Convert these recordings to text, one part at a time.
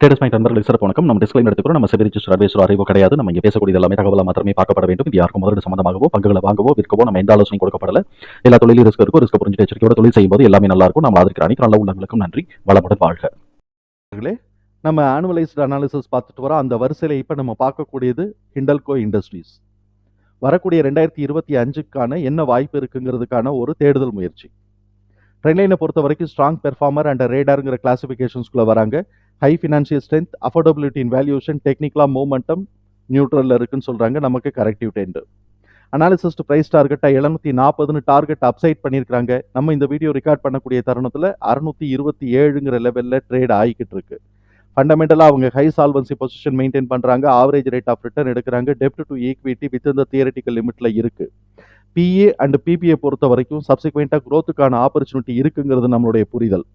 Traders point நண்பர்கள் சிறப்பு வணக்கம். நம்ம டிஸ்கிளைம் எடுத்துக்கிறோம் நம்ம செபி ரிஜிஸ்டர் அட்வைசர் அறிவோ கிடையாது. நம்ம இங்கே பேசக்கூடிய எல்லாமே தகவலாக மாத்திரமே பார்க்கப்பட வேண்டும். இது யாருக்கும் முதலீடு சம்பந்தமாகவோ பங்குகளை வாங்கவோ விற்கவோ நம்ம எந்த ஆலோசனை கொடுக்கப்படல. எல்லா தொழிலும் ரிஸ்க் இருக்கும் ரிஸ்க் புரிஞ்சு எச்சரிக்கையோட தொழில் செய்யும்போது எல்லாமே நல்லா இருக்கும். நம்ம ஆதரிக்கிற அனைத்து நல்ல உள்ளங்களுக்கும் நன்றி. வளமுடன் வாழ்க. நம்ம ஆனுவலைஸ்டு அனாலிசிஸ் பார்த்துட்டு வரோம். அந்த வரிசையில் இப்போ நம்ம பார்க்கக்கூடியது ஹிண்டல்கோ இண்டஸ்ட்ரீஸ் வரக்கூடிய ரெண்டாயிரத்தி இருபத்தி அஞ்சுக்கான என்ன வாய்ப்பு இருக்குங்கிறதுக்கான ஒரு தேடுதல் முயற்சி. ட்ரெயின்லைனை பொறுத்த வரைக்கும் ஸ்ட்ராங் பெர்ஃபார்மர் அண்ட் ரேடாருங்கிற கிளாசிஃபிகேஷன்ஸ்குள்ளே வராங்க. High financial strength affordability in valuation டெக்னிக்கலாக மூமெண்டம் நியூட்ரலில் இருக்குன்னு சொல்கிறாங்க நமக்கு கரெக்டிவ் டென்டு அனாலிசிஸ்ட் ப்ரைஸ் டார்கெட்டாக எழுநூத்தி நாற்பதுன்னு டார்கெட் அப்சைட் பண்ணியிருக்காங்க நம்ம இந்த வீடியோ ரெக்கார்ட் பண்ணக்கூடிய தருணத்தில் அறுநூத்தி இருபத்தி ஏழுங்கிற லெவலில் ட்ரேட் ஆகிக்கிட்டு இருக்கு. ஃபண்டமெண்டலாக அவங்க ஹை சால்வன்சி பொசிஷன் மெயின்டைன் பண்ணுறாங்க ஆவரேஜ் ரேட் ஆஃப் ரிட்டர்ன் எடுக்கிறாங்க. டெப்ட் டு ஈக்விட்டி வித் இந்த தியரட்டிக்கல் லிமிட்டில் இருக்குது பிஏ அண்ட் பிபிஏ பொறுத்த வரைக்கும் சப்சிக்வெண்ட்டாக க்ரோத்துக்கான ஆப்பர்ச்சுனிட்டி இருக்குங்கிறது நம்மளுடைய புரிதல்.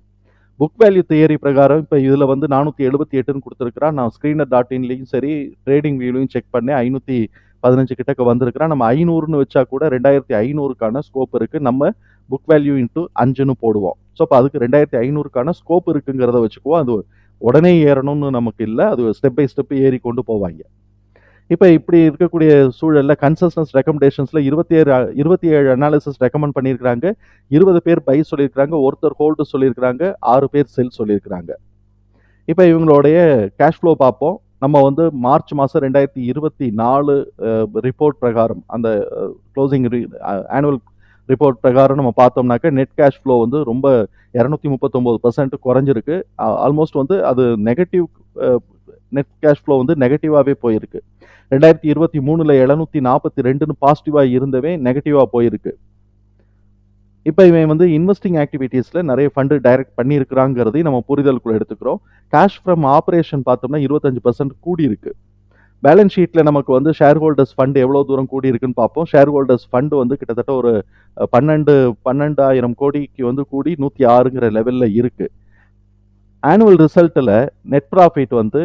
புக் வேல்யூ தியரி பிரகாரம் இப்போ இதில் வந்து நானூற்றி எழுபத்தி எட்டுன்னு கொடுத்துருக்குறான். நான் ஸ்க்ரீனர் டாட் இன்லேயும் சரி ட்ரேடிங் வியூலையும் செக் பண்ணேன். ஐநூற்றி பதினஞ்சு கிட்டக்க வந்திருக்கிறான். நம்ம ஐநூறுன்னு வச்சா கூட ரெண்டாயிரத்தி ஐநூறுக்கான ஸ்கோப் இருக்குது நம்ம புக் வேல்யூ இன்ட்டு அஞ்சுன்னு போடுவோம். ஸோ அப்போ அதுக்கு ரெண்டாயிரத்தி ஐநூறுக்கான ஸ்கோப் இருக்குங்கிறத வச்சுக்குவோம். அது உடனே ஏறணும்னு நமக்கு இல்லை. அது ஸ்டெப் பை ஸ்டெப் ஏறி கொண்டு போவாங்க. இப்போ இப்படி இருக்கக்கூடிய சூழலில் கன்சல்டன்ஸ் ரெக்கமெண்டேஷன்ஸில் இருபத்தி ஏழு இருபத்தி ஏழு அனாலிசிஸ் ரெக்கமெண்ட் பண்ணியிருக்கிறாங்க. இருபது பேர் பை சொல்லியிருக்கிறாங்க ஒருத்தர் ஹோல்டு சொல்லியிருக்கிறாங்க ஆறு பேர் செல் சொல்லியிருக்கிறாங்க. இப்போ இவங்களுடைய கேஷ் ஃப்ளோ பார்ப்போம். நம்ம வந்து மார்ச் மாதம் ரெண்டாயிரத்தி இருபத்தி நாலு ரிப்போர்ட் பிரகாரம் அந்த க்ளோசிங் ஆனுவல் ரிப்போர்ட் பிரகாரம் நம்ம பார்த்தோம்னாக்க நெட் கேஷ் ஃப்ளோ வந்து ரொம்ப இரநூத்தி முப்பத்தொம்போது பர்சன்ட் குறைஞ்சிருக்கு. ஆல்மோஸ்ட் வந்து அது நெகட்டிவ் நெட் கேஷ் ஃப்ளோ வந்து நெகட்டிவாகவே போயிருக்கு. ரெண்டாயிரத்தி இருபத்தி மூணில் எழுநூத்தி நாற்பத்தி ரெண்டுன்னு பாசிட்டிவாக இருந்தவே நெகட்டிவாக போயிருக்கு. இப்போ இவன் வந்து இன்வெஸ்டிங் ஆக்டிவிட்டீஸில் நிறைய ஃபண்டு டைரக்ட் பண்ணியிருக்கிறாங்கிறதையும் நம்ம புரிதலுக்குள்ள எடுத்துக்கிறோம். கேஷ் ஃப்ரம் ஆப்ரேஷன் பார்த்தோம்னா இருபத்தஞ்சு பர்சன்ட் கூடி இருக்கு பேலன்ஸ் ஷீட்டில் நமக்கு வந்து ஷேர் ஹோல்டர்ஸ் ஃபண்ட் எவ்வளோ தூரம் கூடி இருக்குன்னு பார்ப்போம். ஷேர் ஹோல்டர்ஸ் ஃபண்டு வந்து கிட்டத்தட்ட ஒரு பன்னெண்டு பன்னெண்டாயிரம் கோடிக்கு வந்து கூடி நூற்றி ஆறுங்கிற லெவலில் இருக்குது ஆனுவல் ரிசல்ட்டில் நெட் ப்ராஃபிட் வந்து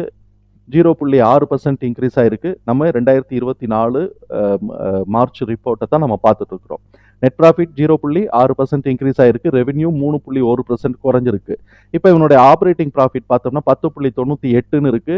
ஜீரோ புள்ளி ஆறு பர்சன்ட் இன்க்ரீஸ் ஆயிருக்கு. நம்ம ரெண்டாயிரத்தி இருபத்தி நாலு மார்ச் ரிப்போர்ட்டை தான் நம்ம பார்த்துட்டு இருக்கிறோம் நெட் ப்ராஃபிட் ஜீரோ புள்ளி ஆறு பர்சன்ட் இன்க்ரீஸ் ஆயிருக்கு. ரெவென்யூ மூணு புள்ளி ஒரு பர்சன்ட் குறைஞ்சிருக்கு. இப்போ இவனுடைய ஆப்ரேட்டிங் ப்ராஃபிட் பார்த்தோம்னா பத்து புள்ளி தொண்ணூற்றி எட்டுன்னு இருக்கு.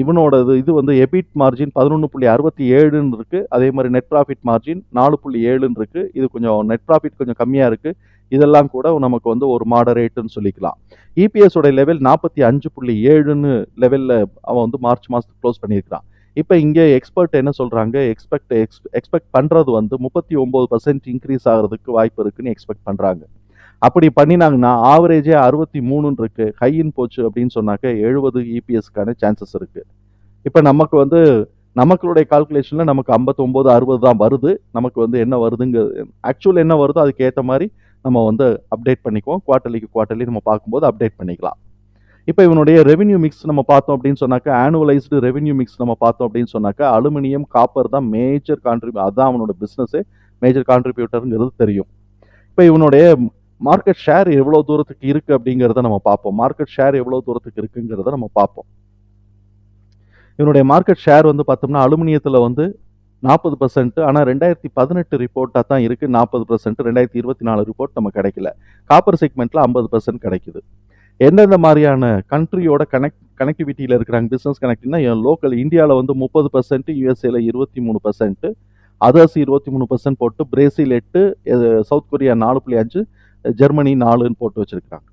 இவனோட இது வந்து எபிட் மார்ஜின் பதினொன்று புள்ளி அறுபத்தி ஏழுன்னு இருக்கு. அதே மாதிரி நெட் ப்ராஃபிட் மார்ஜின் நாலு புள்ளி ஏழுன்னு இருக்கு. இது கொஞ்சம் நெட் ப்ராஃபிட் கொஞ்சம் கம்மியாக இருக்குது இதெல்லாம் கூட நமக்கு வந்து ஒரு மாடரேட்டுன்னு சொல்லிக்கலாம். இபிஎஸ் உடைய லெவல் நாற்பத்தி அஞ்சு புள்ளி ஏழுன்னு லெவலில் அவன் வந்து மார்ச் மாதத்துக்கு க்ளோஸ் பண்ணியிருக்கிறான். இப்போ இங்கே எக்ஸ்பர்ட் என்ன சொல்கிறாங்க எக்ஸ்பெக்ட் எக்ஸ் எக்ஸ்பெக்ட் பண்ணுறது வந்து முப்பத்தி ஒம்பது பர்சன்ட் இன்க்ரீஸ் ஆகிறதுக்கு வாய்ப்பு இருக்குன்னு எக்ஸ்பெக்ட் பண்ணுறாங்க அப்படி பண்ணினாங்கன்னா ஆவரேஜே அறுபத்தி மூணுன்னு இருக்கு. ஹையின் போச்சு அப்படின்னு சொன்னாக்க எழுபது இபிஎஸ்க்கான சான்சஸ் இருக்குது இப்போ நமக்கு வந்து நமக்களுடைய கால்குலேஷனில் நமக்கு ஐம்பத்தொம்போது அறுபது தான் வருது. நமக்கு வந்து என்ன வருதுங்க ஆக்சுவல் என்ன வருதோ அதுக்கேற்ற மாதிரி நம்ம வந்து அப்டேட் பண்ணிக்குவோம். குவார்ட்டர்லிக்கு குவார்ட்டர்லி நம்ம பார்க்கும்போது அப்டேட் பண்ணிக்கலாம். இப்போ இவனுடைய ரெவென்யூ மிக்ஸ் நம்ம பார்த்தோம் அப்படின்னு சொன்னாக்கா ஆனுவலைஸ்டு ரெவென்யூ மிக்ஸ் நம்ம பார்த்தோம் அப்படின்னு சொன்னாக்கா அலுமினியம் காப்பர் தான் மேஜர் கான்ட்ரிபியூ அதுதான் அவனோட பிஸ்னஸ்ஸே மேஜர் கான்ட்ரிபியூட்டருங்கிறது தெரியும். இப்போ இவனுடைய மார்க்கெட் ஷேர் எவ்வளோ தூரத்துக்கு இருக்குது அப்படிங்கிறத நம்ம பார்ப்போம். மார்க்கெட் ஷேர் எவ்வளோ தூரத்துக்கு இருக்குங்கிறத நம்ம பார்ப்போம். இவனுடைய மார்க்கெட் ஷேர் வந்து பார்த்தோம்னா அலுமினியத்தில் வந்து நாற்பது பர்சன்ட் ஆனால் ரெண்டாயிரத்தி பதினெட்டு ரிப்போர்ட்டாக தான் இருக்குது நாற்பது பர்சன்ட் ரெண்டாயிரத்தி இருபத்தி நாலு ரிப்போர்ட் நம்ம கிடைக்கல. காப்பர் செக்மெண்ட்டில் ஐம்பது பர்சன்ட் கிடைக்குது. எந்தெந்த மாதிரியான கண்ட்ரியோட கனெக்ட் கனெக்டிவிட்டியில் இருக்கிறாங்க பிஸ்னஸ் கனெக்டிவ்னா லோக்கல் இந்தியாவில் வந்து முப்பது பர்சன்ட் யூஎஸ்ஏல இருபத்தி மூணு பர்சன்ட் அதர்ஸ் இருபத்தி மூணு பர்சன்ட் போட்டு பிரேசில் எட்டு சவுத் கொரியா நாலு புள்ளி அஞ்சு ஜெர்மனி நாலுன்னு போட்டு வச்சுருக்காங்க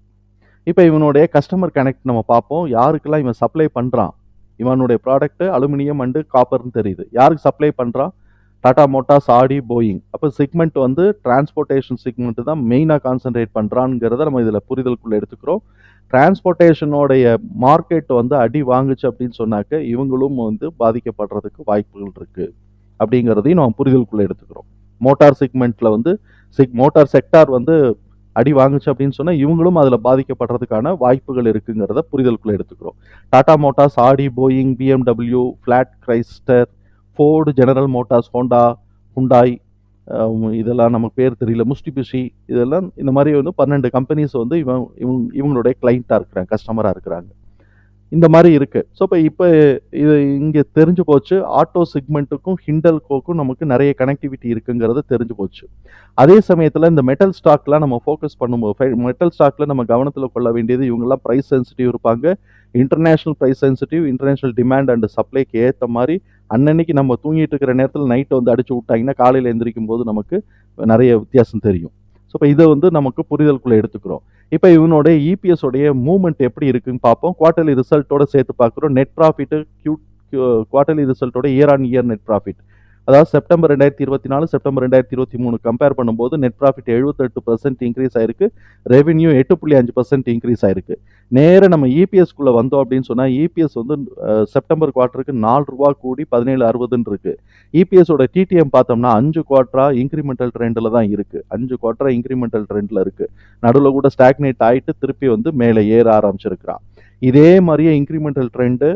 இப்போ இவனுடைய கஸ்டமர் கனெக்ட் நம்ம பார்ப்போம். யாருக்கெல்லாம் இவன் சப்ளை பண்ணுறான் இவனுடைய ப்ராடக்ட் அலுமினியம் அண்டு காப்பர்னு தெரியுது. யாருக்கு சப்ளை பண்ணுறான் டாடா மோட்டார்ஸ் ஆடி போயிங் அப்போ செக்மெண்ட் வந்து டிரான்ஸ்போர்ட்டேஷன் செக்மெண்ட் தான் மெயினாக கான்சென்ட்ரேட் பண்ணுறான்ங்கிறத நம்ம இதில் புரிதலுக்குள்ளே எடுத்துக்கிறோம். டிரான்ஸ்போர்ட்டேஷனோடைய மார்க்கெட் வந்து அடி வாங்குச்சு அப்படின்னு சொன்னாக்க இவங்களும் வந்து பாதிக்கப்படுறதுக்கு வாய்ப்புகள் இருக்குது அப்படிங்கிறதையும் நம்ம புரிதலுக்குள்ளே எடுத்துக்கிறோம். மோட்டார் செக்மெண்ட்டில் வந்து செக் மோட்டார் செக்டார் வந்து அடி வாங்குச்சு அப்படின்னு சொன்னால் இவங்களும் அதில் பாதிக்கப்படுறதுக்கான வாய்ப்புகள் இருக்குங்கிறத புரிதலுக்குள்ளே எடுத்துக்கிறோம். Tata Motors Audi Boeing BMW Fiat Chrysler Ford General Motors Honda Hyundai இதெல்லாம் நமக்கு பேர் தெரியல முஸ்டிபிஷி இதெல்லாம் இந்த மாதிரி வந்து பன்னெண்டு கம்பெனிஸ் வந்து இவன் இவங்க இவங்களுடைய கிளைண்ட்டாக இருக்கிறாங்க கஸ்டமராக இருக்கிறாங்க. இந்த மாதிரி இருக்குது ஸோ இப்போ இப்போ இது இங்கே தெரிஞ்சு போச்சு. ஆட்டோ செக்மெண்ட்டுக்கும் ஹிண்டல்கோக்கும் நமக்கு நிறைய கனெக்டிவிட்டி இருக்குங்கிறது தெரிஞ்சு போச்சு. அதே சமயத்தில் இந்த மெட்டல் ஸ்டாக்லாம் நம்ம ஃபோக்கஸ் பண்ணும்போது மெட்டல் ஸ்டாக்கில் நம்ம கவனத்தில் கொள்ள வேண்டியது இவங்கெல்லாம் ப்ரைஸ் சென்சிட்டிவ் இருப்பாங்க. International price sensitive international demand and சப்ளைக்கு ஏற்ற மாதிரி அன்னன்னைக்கு நம்ம தூங்கிட்டு இருக்கிற நேரத்தில் நைட்டை வந்து அடிச்சு விட்டாங்கன்னா காலையில் எந்திரிக்கும் போது நமக்கு நிறைய வித்தியாசம் தெரியும். ஸோ இப்போ இதை வந்து நமக்கு புரிதலுக்குள்ளே எடுத்துக்கிறோம். இப்போ இவனோட இபிஎஸ் உடைய மூவ்மெண்ட் எப்படி இருக்குன்னு பார்ப்போம். குவார்டர்லி ரிசல்ட்டோட சேர்த்து பார்க்குறோம். Net profit Q quarterly ரிசல்ட்டோட year on year net profit அதாவது செப்டம்பர் ரெண்டாயிரத்தி இருபத்தி நாலு செப்டம்பர் ரெண்டாயிரத்தி இருபத்தி மூணு கம்பேர் பண்ணும்போது நெட் ப்ராஃபிட் எழுபத்தெட்டு பர்சன்ட் இன்க்ரீஸ் ஆயிருக்கு. ரெவென்யூ எட்டு புள்ளி அஞ்சு பர்சன்ட் இன்க்ரீஸ் ஆயிருக்கு. நேர நம்ம இபிஎஸ்குள்ளே வந்தோம் அப்படின்னு சொன்னால் இபிஎஸ் வந்து செப்டம்பர் குவார்ட்டருக்கு நாலு ரூபா கூடி பதினேழு அறுபதுன்னு இருக்கு. இபிஎஸோட டிடிஎம் பார்த்தோம்னா அஞ்சு குவார்ட்டரா இன்க்ரிமெண்டல் ட்ரெண்டில் தான் இருக்கு. அஞ்சு குவார்ட்டரா இன்க்ரிமெண்டல் ட்ரெண்டில் இருக்கு. நடுவில் கூட ஸ்டாக்னேட் ஆயிட்டு திருப்பி வந்து மேலே ஏற ஆரம்பிச்சிருக்கிறான். இதே மாதிரியே இன்க்ரிமெண்டல் ட்ரெண்டு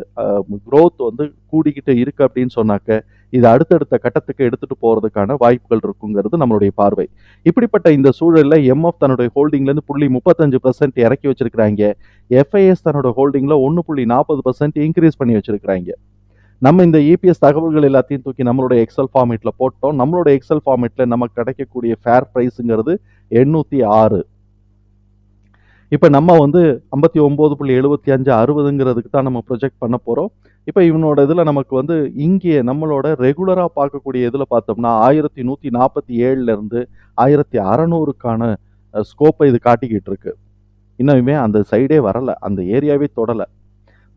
க்ரோத் வந்து கூடிக்கிட்டு இருக்கு அப்படின்னு சொன்னாக்க இது அடுத்தடுத்த கட்டத்துக்கு எடுத்துட்டு போறதுக்கான வாய்ப்புகள் இருக்குங்கிறது நம்மளுடைய பார்வை. இப்படிப்பட்ட இந்த சூழலில் எம்எஃப் தன்னுடைய ஹோல்டிங்ல இருந்து புள்ளி முப்பத்தஞ்சு பர்சன்ட் இறக்கி வச்சிருக்கிறாங்க. எஃப்ஐஎஸ் தன்னோட ஹோல்டிங்ல ஒன்று புள்ளி நாற்பது பர்சன்ட் இன்க்ரீஸ் பண்ணி வச்சிருக்கிறாங்க. நம்ம இந்த இபிஎஸ் தகவல்கள் எல்லாத்தையும் தூக்கி நம்மளோட எக்ஸல் ஃபார்மேட்டில் போட்டோம். நம்மளோட எக்ஸல் ஃபார்மேட்டில் நமக்கு கிடைக்கக்கூடிய ஃபேர் ப்ரைஸுங்கிறது எண்ணூற்றி ஆறு. இப்போ நம்ம வந்து ஐம்பத்தி ஒம்பது புள்ளி எழுபத்தி அஞ்சு அறுபதுங்கிறதுக்கு தான் நம்ம ப்ரொஜெக்ட் பண்ண போகிறோம் இப்போ இவனோட இதில் நமக்கு வந்து இங்கே நம்மளோட ரெகுலராக பார்க்கக்கூடிய இதில் பார்த்தோம்னா ஆயிரத்தி நூற்றி நாற்பத்தி ஏழுலேருந்து ஆயிரத்தி அறநூறுக்கான ஸ்கோப்பை இது காட்டிக்கிட்டு இருக்கு. இன்னுமே அந்த சைடே வரலை அந்த ஏரியாவே தொடலை.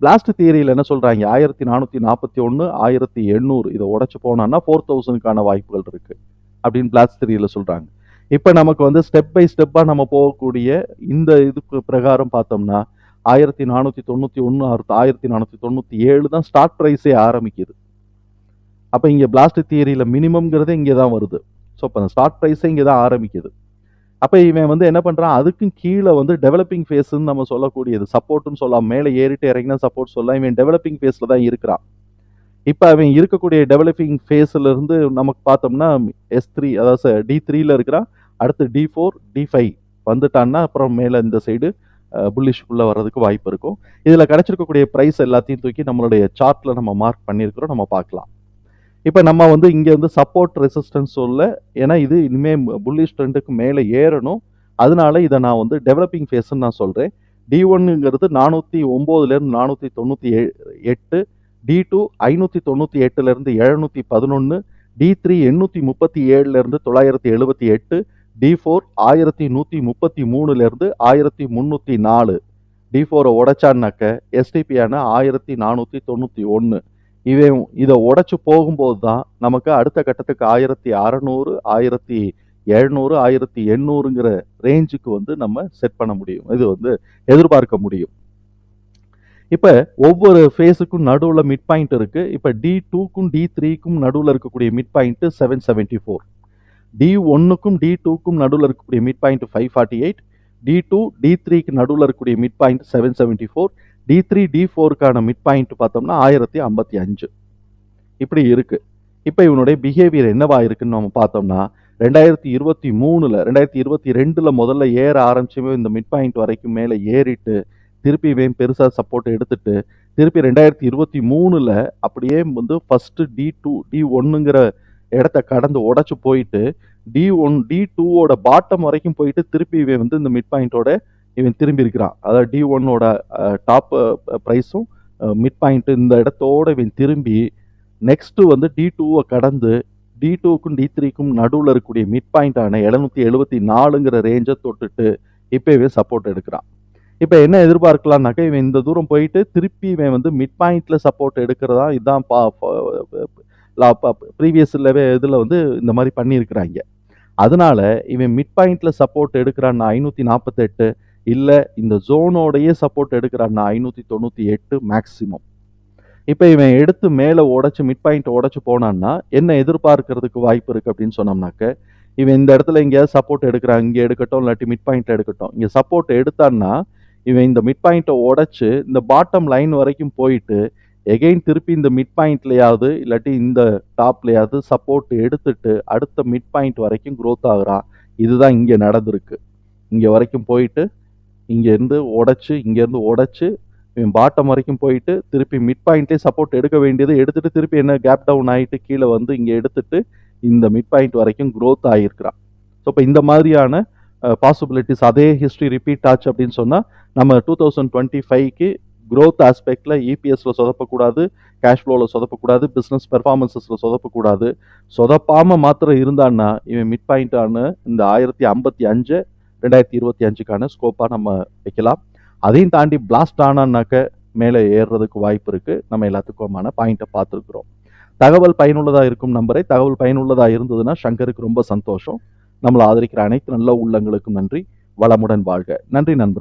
பிளாஸ்ட் தியரியில் என்ன சொல்கிறாங்க ஆயிரத்தி நானூற்றி நாற்பத்தி ஒன்று ஆயிரத்தி எண்ணூறு இதை உடச்சி போனான்னா ஃபோர் தௌசண்ட்க்கான வாய்ப்புகள் இருக்குது அப்படின்னு பிளாஸ்ட் தியரியில் சொல்கிறாங்க இப்போ நமக்கு வந்து ஸ்டெப் பை ஸ்டெப்பாக நம்ம போகக்கூடிய இந்த இதுக்கு பிரகாரம் பார்த்தோம்னா ஆயிரத்தி நானூற்றி தொண்ணூற்றி ஒன்று ஆயிரத்தி நானூற்றி தொண்ணூற்றி ஏழு தான் ஸ்டார்ட் ப்ரைஸே ஆரம்பிக்குது. அப்போ இங்கே பிளாஸ்ட் தியரியில் மினிமம்ங்கிறதே இங்கே தான் வருது. ஸோ இப்போ அந்த ஸ்டார்ட் ப்ரைஸே இங்கே தான் ஆரம்பிக்குது. அப்போ இவன் வந்து என்ன பண்ணுறான் அதுக்கும் கீழே வந்து டெவலப்பிங் ஃபேஸ்ன்னு நம்ம சொல்லக்கூடியது. சப்போர்ட்னு சொல்லலாம் மேலே ஏறிட்டு இறங்கினா சப்போர்ட் சொல்லலாம் இவன் டெவலப்பிங் ஃபேஸில் தான் இருக்கிறான். இப்போ அவன் இருக்கக்கூடிய டெவலப்பிங் ஃபேஸில் இருந்து நமக்கு பார்த்தோம்னா எஸ் த்ரீ அதாவது டி த்ரீல இருக்கிறான். அடுத்து டி ஃபோர் டி ஃபைவ் வந்துட்டான்னா அப்புறம் மேலே இந்த சைடு புல்லிஷ்குள்ளே வர்றதுக்கு வாய்ப்பு இருக்கும். இதில் கிடச்சிருக்கக்கூடிய ப்ரைஸ் எல்லாத்தையும் தூக்கி நம்மளுடைய சார்ட்டில் நம்ம மார்க் பண்ணியிருக்கிறோம். நம்ம பார்க்கலாம். இப்போ நம்ம வந்து இங்கே வந்து சப்போர்ட் ரெசிஸ்டன்ஸ் சொல்ல ஏன்னா இது இனிமேல் புல்லிஷ் ட்ரெண்டுக்கு மேலே ஏறணும். அதனால இதை நான் வந்து டெவலப்பிங் ஃபேஸ்ன்னு நான் சொல்கிறேன் டி ஒன்னுங்கிறது நானூற்றி ஒம்போதுலேருந்து நானூற்றி தொண்ணூற்றி எட்டு டி டூ ஐநூற்றி தொண்ணூற்றி எட்டுலேருந்து எழுநூற்றி பதினொன்று டி த்ரீ எண்ணூற்றி முப்பத்தி ஏழுலேருந்து தொள்ளாயிரத்தி எழுபத்தி எட்டு டி ஃபோர் ஆயிரத்தி நூற்றி முப்பத்தி மூணுலேருந்து ஆயிரத்தி முந்நூற்றி நாலு. டி ஃபோரை உடைச்சான்னாக்க எஸ்டிபியான ஆயிரத்தி நானூற்றி தொண்ணூற்றி ஒன்று இவன் இதை உடச்சி போகும்போது தான் நமக்கு அடுத்த கட்டத்துக்கு ஆயிரத்தி அறநூறு ஆயிரத்தி எழுநூறு ஆயிரத்தி எண்ணூறுங்கிற ரேஞ்சுக்கு வந்து நம்ம செட் பண்ண முடியும். இது வந்து எதிர்பார்க்க முடியும். இப்போ ஒவ்வொரு ஃபேஸுக்கும் நடுவில் மிட் பாயிண்ட் இருக்குது இப்போ டி டூக்கும் டி த்ரீக்கும் நடுவில் இருக்கக்கூடிய mid point seven seventy four T ஒன்றுக்கும் டி டூக்கும் நடுவில் இருக்கக்கூடிய mid point five forty eight T two T த்ரீக்கு நடுவில் இருக்கக்கூடிய mid point seven seventy four T three T ஃபோருக்கான mid point பார்த்தோம்னா ஆயிரத்தி ஐம்பத்தி அஞ்சு. இப்படி இருக்குது இப்போ இவனுடைய பிஹேவியர் என்னவா இருக்குன்னு நம்ம பார்த்தோம்னா ரெண்டாயிரத்தி இருபத்தி மூணில் ரெண்டாயிரத்தி இருபத்தி ரெண்டில் முதல்ல ஏற ஆரம்பிச்சுமே இந்த மிட் பாயிண்ட் வரைக்கும் மேலே ஏறிட்டு திருப்பி இவன் பெருசாக சப்போர்ட் எடுத்துட்டு திருப்பி ரெண்டாயிரத்தி இருபத்தி மூணில் அப்படியே வந்து ஃபஸ்ட்டு டி டூ டி ஒன்றுங்கிற இடத்த கடந்து உடச்சி போயிட்டு டி ஒன் டி டூவோட பாட்டம் வரைக்கும் போயிட்டு திருப்பி இவன் வந்து இந்த மிட் பாயிண்டோட இவன் திரும்பி இருக்கிறான். அதாவது டி ஒன்னோட டாப் ப்ரைஸும் மிட் பாயிண்ட் இந்த இடத்தோட இவன் திரும்பி நெக்ஸ்ட்டு வந்து டி டூவை கடந்து டி டூக்கும் டி த்ரீக்கும் நடுவில் இருக்கக்கூடிய மிட் பாயிண்டான எழுநூற்றி எழுபத்தி நாலுங்கிற ரேஞ்சை தொட்டுட்டு இப்போ இவன் சப்போர்ட் எடுக்கிறான். இப்போ என்ன எதிர்பார்க்கலாம்னாக்கா இவன் இந்த தூரம் போயிட்டு திருப்பி இவன் வந்து மிட் பாயிண்ட்டில் சப்போர்ட் எடுக்கிறதா இதுதான் பா ப்ரீவியஸ் இதில் வந்து இந்த மாதிரி பண்ணியிருக்கிறாங்க. அதனால இவன் மிட் பாயிண்ட்ல சப்போர்ட் எடுக்கிறான்னா ஐநூற்றி நாற்பத்தெட்டு இல்லை இந்த ஜோனோடையே சப்போர்ட் எடுக்கிறான்னா ஐநூற்றி தொண்ணூற்றி எட்டு மேக்ஸிமம் இப்போ இவன் எடுத்து மேலே உடச்சி மிட் பாயிண்ட் உடச்சி போனான்னா என்ன எதிர்பார்க்கறதுக்கு வாய்ப்பு இருக்குது அப்படின்னு சொன்னோம்னாக்க இவன் இந்த இடத்துல எங்கேயாவது சப்போர்ட் எடுக்கிறான் இங்கே எடுக்கட்டும் இல்லாட்டி மிட் பாயிண்ட் எடுக்கட்டும். இங்கே சப்போர்ட் எடுத்தான்னா இவன் இந்த மிட் பாயிண்ட்டை உடச்சி இந்த பாட்டம் லைன் வரைக்கும் போயிட்டு எகெயின் திருப்பி இந்த மிட் பாயிண்ட்லையாவது இல்லாட்டி இந்த டாப்லையாவது சப்போர்ட் எடுத்துட்டு அடுத்த மிட் பாயிண்ட் வரைக்கும் க்ரோத் ஆகுறான் இதுதான் இங்கே நடந்திருக்கு. இங்கே வரைக்கும் போயிட்டு இங்கேருந்து உடச்சி இங்கேருந்து உடச்சி பாட்டம் வரைக்கும் போயிட்டு திருப்பி மிட் பாயிண்ட்லேயே சப்போர்ட் எடுக்க வேண்டியது எடுத்துட்டு திருப்பி என்ன கேப் டவுன் ஆகிட்டு கீழே வந்து இங்கே எடுத்துட்டு இந்த மிட் பாயிண்ட் வரைக்கும் க்ரோத் ஆகியிருக்கிறான் ஸோ இப்போ இந்த மாதிரியான பாசிபிலிட்டிஸ் அதே ஹிஸ்ட்ரி ரிப்பீட் ஆச்சு அப்படின்னு சொன்னால் நம்ம டூ தௌசண்ட் டுவெண்ட்டி ஃபைவ்க்கு க்ரோத் ஆஸ்பெக்டில் இபிஎஸ்ல சொதப்பக்கூடாது கேஷ் ஃப்ளோவில் சொதப்பக்கூடாது பிஸ்னஸ் பெர்ஃபார்மன்சஸில் சொதப்பக்கூடாது. சொதப்பாமல் மாத்திரம் இருந்தான்னா இவன் மிட் பாயிண்டான இந்த ஆயிரத்தி ஐம்பத்தி அஞ்சு ரெண்டாயிரத்தி இருபத்தி அஞ்சுக்கான ஸ்கோப்பாக நம்ம வைக்கலாம். அதையும் தாண்டி பிளாஸ்ட் ஆனான்னாக்க மேலே ஏறுறதுக்கு வாய்ப்பு இருக்குது நம்ம எல்லாத்துக்குமான பாயிண்ட்டை பார்த்துருக்குறோம். தகவல் பயனுள்ளதாக இருக்கும் நம்பரை. தகவல் பயனுள்ளதாக இருந்ததுன்னா சங்கருக்கு ரொம்ப சந்தோஷம். நம்மளை ஆதரிக்கிற அனைத்து நல்ல உள்ளங்களுக்கும் நன்றி. வளமுடன் வாழ்க. நன்றி நண்பர்